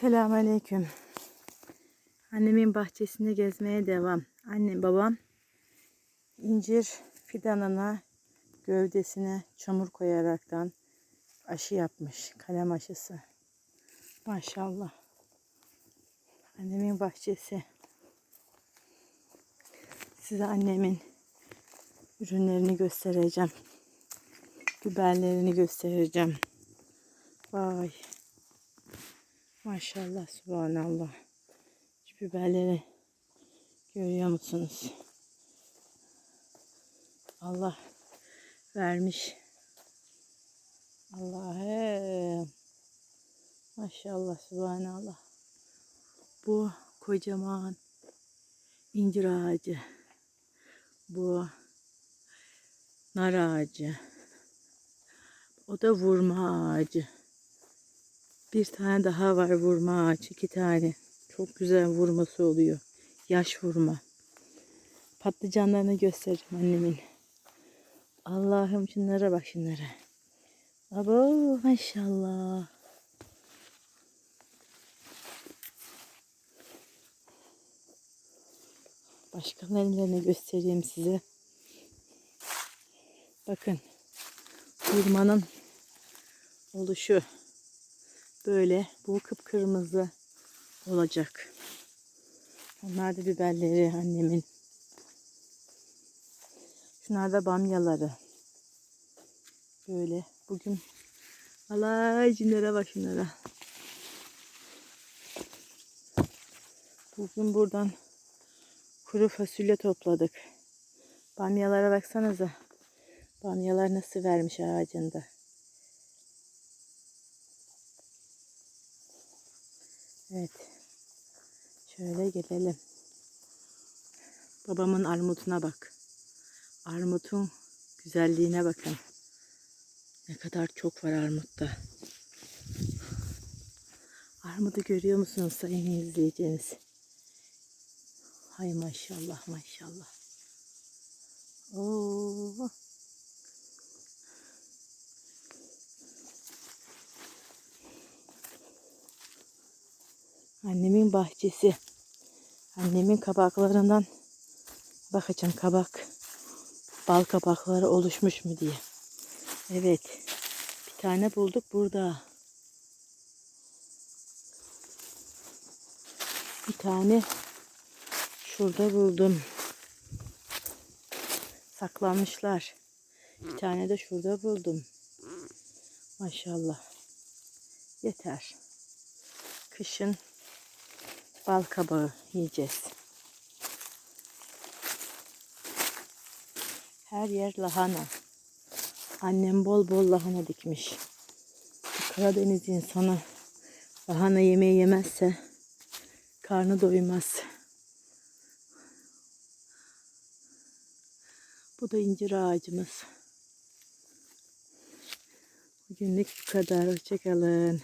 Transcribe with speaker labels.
Speaker 1: Selamünaleyküm. Annemin bahçesinde gezmeye devam. Annem babam incir fidanına gövdesine çamur koyaraktan aşı yapmış. Kalem aşısı. Maşallah. Annemin bahçesi. Size annemin ürünlerini göstereceğim. Biberlerini göstereceğim. Vay. Maşallah, subhanallah. Şu biberleri görüyor musunuz? Allah vermiş. Allah'ım. Maşallah, subhanallah. Bu kocaman incir ağacı. Bu nar ağacı. O da vurma ağacı. Bir tane daha var vurma ağaç. iki tane. Çok güzel vurması oluyor. Yaş vurma. Patlıcanlarını göstereceğim annemin. Allah'ım şunlara bak şunlara. Abo maşallah. Başka nerelerini göstereyim size. Bakın. Hurmanın oluşu böyle bu kıpkırmızı olacak. Onlar da biberleri annemin. Şunlar da bamyaları. Böyle bugün Allah cinlere bak şunlara. Bugün buradan kuru fasulye topladık. Bamyalara baksanıza. Bamyalar nasıl vermiş ağacında. Evet. Şöyle gelelim. Babamın armutuna bak. Armutun güzelliğine bakın. Ne kadar çok var armutta. Armudu görüyor musunuz sayın izleyeceğiniz? Hay maşallah maşallah. Oo. Annemin bahçesi. Annemin kabaklarından bakacağım kabak. Bal kabakları oluşmuş mu diye. Evet. Bir tane bulduk burada. Bir tane şurada buldum. Saklanmışlar. Bir tane de şurada buldum. Maşallah. Yeter. Kışın bal kabağı yiyeceğiz. Her yer lahana. Annem bol bol lahana dikmiş. Karadeniz insanı lahana yemeği yemezse karnı doymaz. Bu da incir ağacımız. Bugünlük bu kadar. Hoşçakalın.